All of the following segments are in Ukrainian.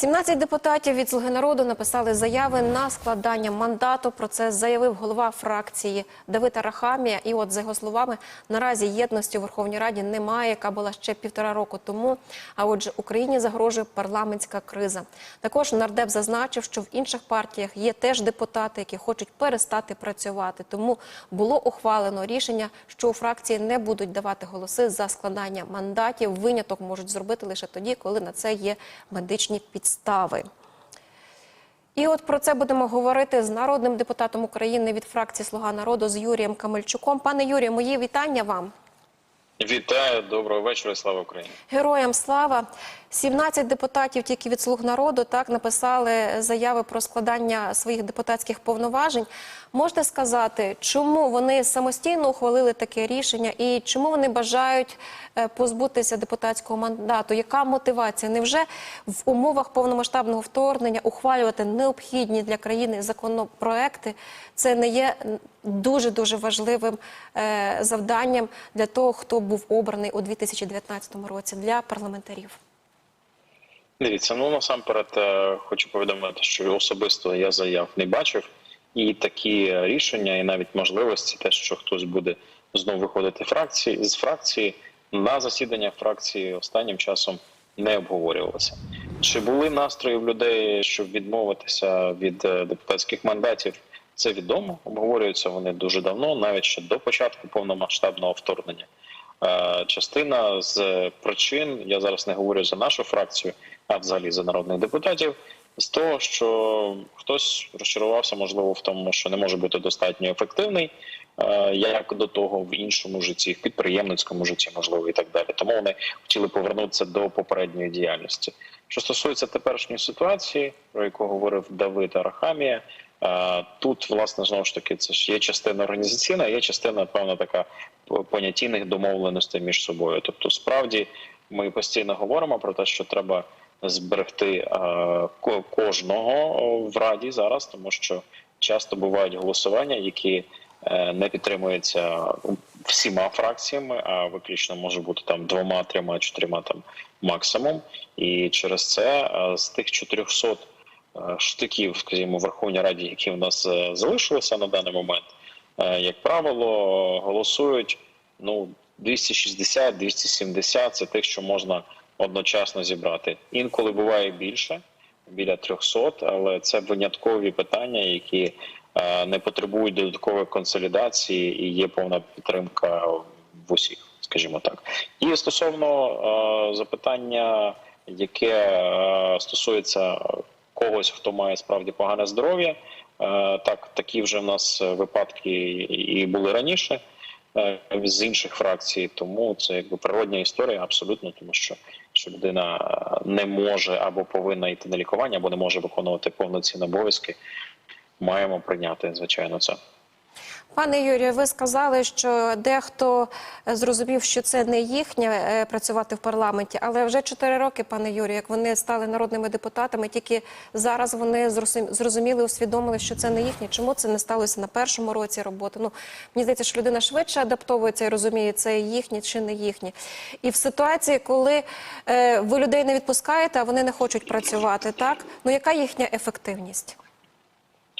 17 депутатів від «Слуги народу написали заяви на складання мандату. Про це заявив голова фракції Давид Арахамія. І от за його словами, наразі єдності у Верховній Раді немає, яка була ще півтора року тому. А отже, Україні загрожує парламентська криза. Також нардеп зазначив, що в інших партіях є теж депутати, які хочуть перестати працювати. Тому було ухвалено рішення, що у фракції не будуть давати голоси за складання мандатів. Виняток можуть зробити лише тоді, коли на це є медичні підстави. І от про це будемо говорити з народним депутатом України від фракції Слуга народу з Юрієм Камельчуком. Пане Юрію, мої вітання вам. Вітаю, доброго вечора, слава Україні. Героям слава. 17 депутатів тільки від слуг народу так написали заяви про складання своїх депутатських повноважень. Можете сказати, чому вони самостійно ухвалили таке рішення і чому вони бажають е, позбутися депутатського мандату? Яка мотивація? Невже в умовах повномасштабного вторгнення ухвалювати необхідні для країни законопроекти? Це не є дуже дуже важливим е, завданням для того, хто був обраний у 2019 році для парламентарів. Дивіться, ну насамперед е, хочу повідомити, що особисто я заяв не бачив, і такі рішення, і навіть можливості, те, що хтось буде знову виходити фракції з фракції на засіданнях фракції останнім часом не обговорювалося. Чи були настрої в людей, щоб відмовитися від е, депутатських мандатів? Це відомо. Обговорюються вони дуже давно, навіть ще до початку повномасштабного вторгнення. Е, Частина з причин, я зараз не говорю за нашу фракцію, а взагалі за народних депутатів, з того, що хтось розчарувався, можливо, в тому, що не може бути достатньо ефективний, е, як до того в іншому житті, в підприємницькому житті, можливо, і так далі. Тому вони хотіли повернутися до попередньої діяльності. Що стосується теперішньої ситуації, про яку говорив Давид Арахамія, тут власне знову ж таки це ж є частина організаційна, є частина певна така понятійних домовленостей між собою. Тобто, справді ми постійно говоримо про те, що треба зберегти е, кожного в раді зараз, тому що часто бувають голосування, які е, не підтримуються всіма фракціями, а виключно може бути там двома, трьома, чотирма там максимум. І через це е, з тих 400 е, штиків, скажімо, в Верховній Раді, які в нас е, залишилися на даний момент, е, як правило, голосують ну 260-270 – це тих, що можна одночасно зібрати. Інколи буває більше, біля 300, але це виняткові питання, які е, не потребують додаткової консолідації і є повна підтримка в усіх, скажімо так. І стосовно е, запитання, яке е, стосується когось, хто має справді погане здоров'я, е, так такі вже в нас випадки і були раніше е, з інших фракцій, тому це якби природня історія, абсолютно, тому що що людина не може або повинна йти на лікування, або не може виконувати повноцінні обов'язки, маємо прийняти звичайно це. Пане Юрію, ви сказали, що дехто зрозумів, що це не їхнє е, працювати в парламенті, але вже чотири роки, пане Юрію, як вони стали народними депутатами, тільки зараз вони зрозуміли, усвідомили, що це не їхнє. Чому це не сталося на першому році роботи? Ну мені здається, що людина швидше адаптовується і розуміє, це їхнє чи не їхнє. І в ситуації, коли е, ви людей не відпускаєте, а вони не хочуть працювати, так ну яка їхня ефективність?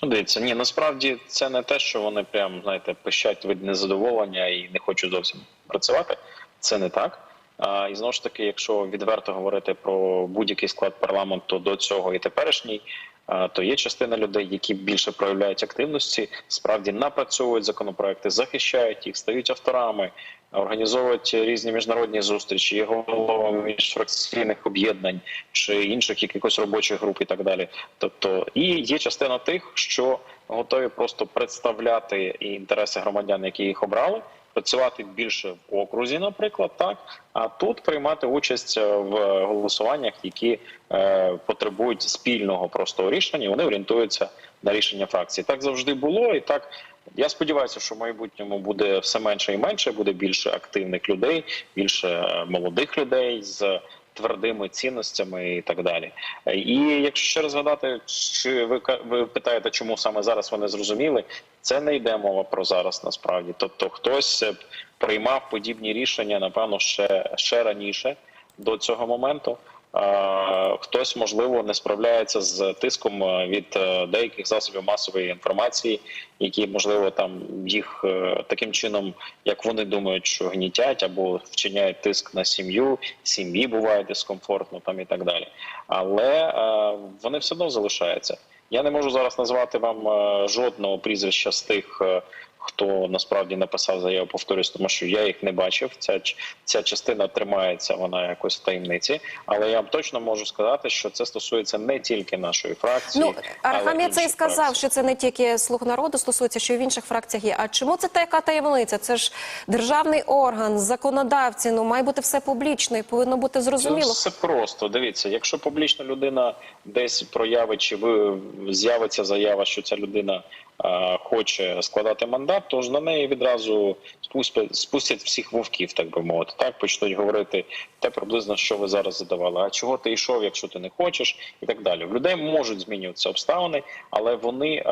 Ну, дивіться, ні, насправді це не те, що вони прям знаєте пищать від незадоволення і не хочуть зовсім працювати. Це не так. А, і знову ж таки, якщо відверто говорити про будь-який склад парламенту до цього і теперішній, а, то є частина людей, які більше проявляють активності, справді напрацьовують законопроекти, захищають їх, стають авторами, організовують різні міжнародні зустрічі, є головами міжфракційних об'єднань чи інших якихось робочих груп і так далі. Тобто, і є частина тих, що готові просто представляти інтереси громадян, які їх обрали. Працювати більше в окрузі, наприклад, так а тут приймати участь в голосуваннях, які е, потребують спільного простого рішення. Вони орієнтуються на рішення фракції. Так завжди було, і так я сподіваюся, що в майбутньому буде все менше і менше, буде більше активних людей, більше е, молодих людей з твердими цінностями і так далі. Е, І якщо ще раз згадати, чи ви ви питаєте, чому саме зараз вони зрозуміли, це не йде мова про зараз насправді. Тобто, хтось е, приймав подібні рішення, напевно, ще, ще раніше до цього моменту. Хтось можливо не справляється з тиском е, від е, деяких засобів масової інформації, які можливо там їх е, таким чином, як вони думають, що гнітять або вчиняють тиск на сім'ю, сім'ї буває дискомфортно там і так далі. Але вони все одно залишаються. Я не можу зараз назвати вам жодного прізвища з тих, хто насправді написав заяву, повторюсь, тому що я їх не бачив. Ця ця частина тримається, вона якось в таємниці. Але я вам точно можу сказати, що це стосується не тільки нашої фракції. Ну, але Арахамія це і сказав, фракцій. що це не тільки слуг народу стосується, що і в інших фракціях є. А чому це така таємниця? Це ж державний орган, законодавці. Ну має бути все публічно і повинно бути Це зрозуміло. все просто. Дивіться, якщо публічна людина десь проявить чи ви з'явиться заява, що ця людина е, хоче складати мандат, то ж на неї відразу спустять, спустять всіх вовків, так би мовити. Так почнуть говорити те приблизно, що ви зараз задавали. А чого ти йшов, якщо ти не хочеш, і так далі. В людей можуть змінюватися обставини, але вони е,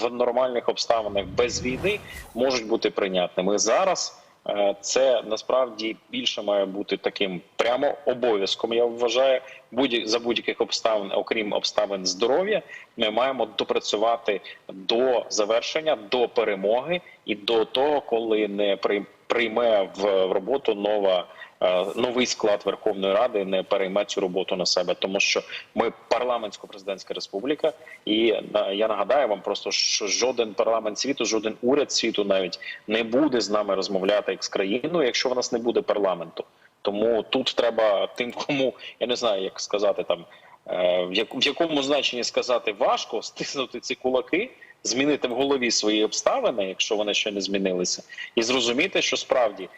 в нормальних обставинах без війни можуть бути прийнятними зараз. Е, Це насправді більше має бути таким прямо обов'язком. Я вважаю, будь за будь-яких обставин, окрім обставин здоров'я, ми маємо допрацювати до завершення, до перемоги і до того, коли не при- прийме в роботу нова. Е, Новий склад Верховної Ради не перейме цю роботу на себе, тому що ми парламентсько-президентська республіка, і на- я нагадаю вам просто, що жоден парламент світу, жоден уряд світу навіть не буде з нами розмовляти як з країною, якщо в нас не буде парламенту. Тому тут треба тим, кому я не знаю, як сказати там е, в якому значенні сказати важко стиснути ці кулаки, змінити в голові свої обставини, якщо вони ще не змінилися, і зрозуміти, що справді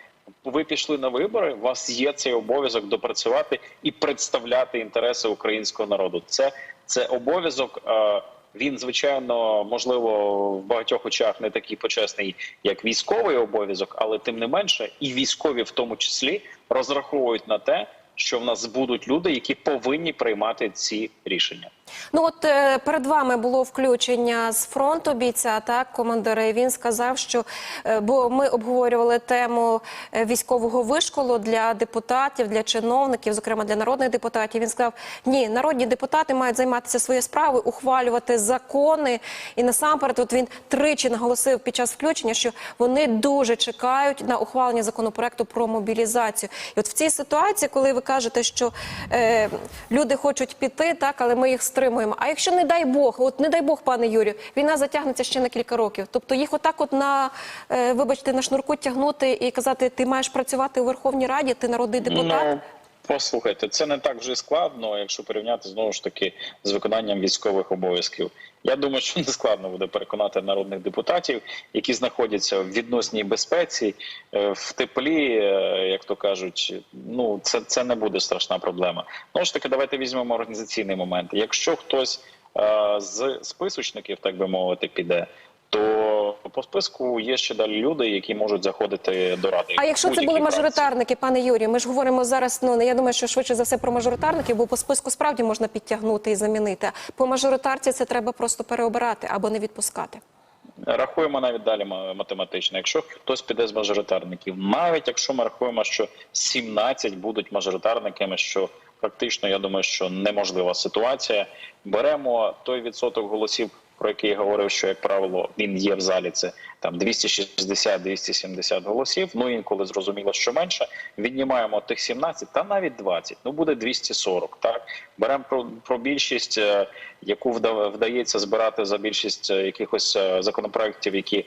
ви пішли на вибори. У вас є цей обов'язок допрацювати і представляти інтереси українського народу. Це, це обов'язок. е, Він звичайно можливо в багатьох очах не такий почесний, як військовий обов'язок, але тим не менше, і військові в тому числі розраховують на те, що в нас будуть люди, які повинні приймати ці рішення. Ну от е, перед вами було включення з фронту бійця, так командира. і Він сказав, що е, бо ми обговорювали тему е, військового вишколу для депутатів, для чиновників, зокрема для народних депутатів. Він сказав: ні, народні депутати мають займатися своєю справою, ухвалювати закони. І насамперед, от він тричі наголосив під час включення, що вони дуже чекають на ухвалення законопроекту про мобілізацію. І от в цій ситуації, коли ви кажете, що е, люди хочуть піти, так але ми їх стримуємо. А якщо не дай Бог, от не дай Бог, пане Юрію, війна затягнеться ще на кілька років. Тобто їх отак, от на е, вибачте, на шнурку тягнути і казати, ти маєш працювати у Верховній Раді, ти народний депутат. Ну, послухайте, це не так вже складно, якщо порівняти знову ж таки з виконанням військових обов'язків. Я думаю, що не складно буде переконати народних депутатів, які знаходяться в відносній безпеці, е, в теплі, е, як то кажуть. Ну це, це не буде страшна проблема. Ну ж таки, давайте візьмемо організаційний момент. Якщо хтось е, з списочників, так би мовити, піде. То по списку є ще далі люди, які можуть заходити до ради. А якщо це були мажоритарники, пане Юрію, ми ж говоримо зараз. Ну я думаю, що швидше за все про мажоритарників, бо по списку справді можна підтягнути і замінити. По мажоритарці це треба просто переобирати або не відпускати. Рахуємо навіть далі математично. Якщо хтось піде з мажоритарників, навіть якщо ми рахуємо, що 17 будуть мажоритарниками, що практично я думаю, що неможлива ситуація. Беремо той відсоток голосів, про який я говорив, що як правило він є в залі. Це там 260-270 голосів. Ну інколи зрозуміло, що менше. Віднімаємо тих 17, та навіть 20, Ну буде 240, Так беремо про, про більшість, е, яку вдається збирати за більшість е, якихось е, законопроєктів, які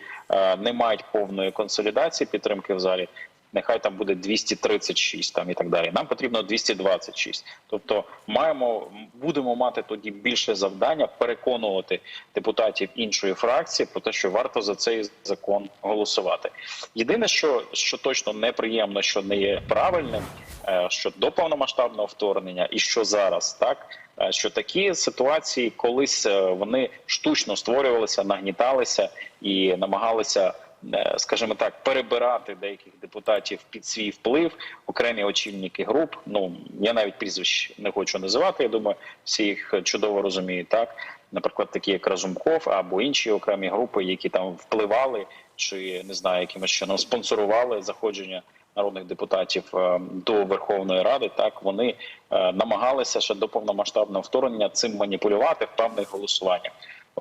не мають повної консолідації підтримки в залі. Нехай там буде 236 там і так далі. Нам потрібно 226. Тобто маємо будемо мати тоді більше завдання переконувати депутатів іншої фракції про те, що варто за цей закон голосувати. Єдине, що, що точно неприємно, що не є правильним, е, що до повномасштабного вторгнення і що зараз, так е, що такі ситуації колись е, вони штучно створювалися, нагніталися і намагалися. Е, Скажімо так, перебирати деяких депутатів під свій вплив, окремі очільники груп. Ну я навіть прізвищ не хочу називати. Я думаю, всі їх чудово розуміють. Так, наприклад, такі як Разумков або інші окремі групи, які там впливали чи не знаю, якимось чином спонсорували заходження народних депутатів е, до Верховної Ради, так вони е, намагалися ще до повномасштабного вторгнення цим маніпулювати в певних голосуваннях.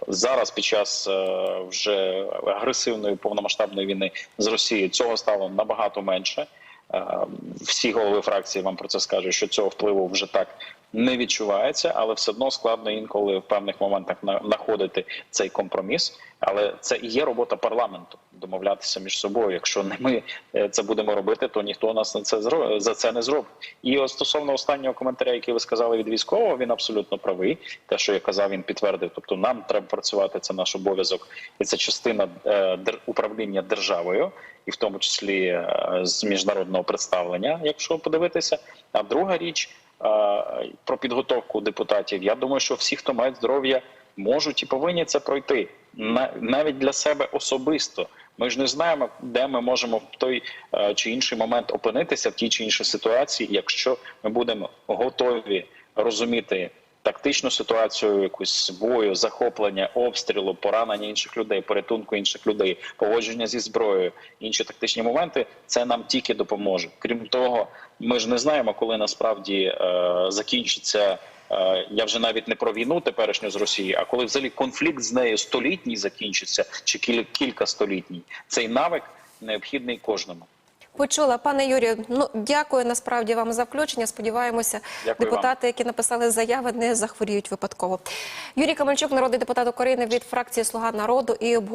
Зараз під час е, вже агресивної повномасштабної війни з Росією цього стало набагато менше. Е, Всі голови фракції вам про це скажуть, що цього впливу вже так не відчувається, але все одно складно інколи в певних моментах на- знаходити цей компроміс. Але це і є робота парламенту домовлятися між собою. Якщо не ми е, це будемо робити, то ніхто нас на це зро- за це не зробить. І стосовно останнього коментаря, який ви сказали від військового, він абсолютно правий. Те, що я казав, він підтвердив. Тобто, нам треба працювати. Це наш обов'язок, і це частина е, управління державою, і в тому числі е, з міжнародного представлення, якщо подивитися. А друга річ про підготовку депутатів. Я думаю, що всі, хто мають здоров'я, можуть і повинні це пройти На- навіть для себе особисто. Ми ж не знаємо, де ми можемо в той е, чи інший момент опинитися в тій чи іншій ситуації, якщо ми будемо готові розуміти тактичну ситуацію, якусь бою, захоплення, обстрілу, поранення інших людей, порятунку інших людей, поводження зі зброєю, інші тактичні моменти, це нам тільки допоможе. Крім того, ми ж не знаємо, коли насправді е, закінчиться. е, Я вже навіть не про війну теперішню з Росією, а коли взагалі конфлікт з нею столітній закінчиться, чи кіль- кілька столітній, цей навик необхідний кожному. Почула, пане Юрію. Ну дякую насправді вам за включення. Сподіваємося, Дякую депутати, які написали заяви, не захворіють випадково. Юрій Камальчук, народний депутат України від фракції Слуга народу і обговорює.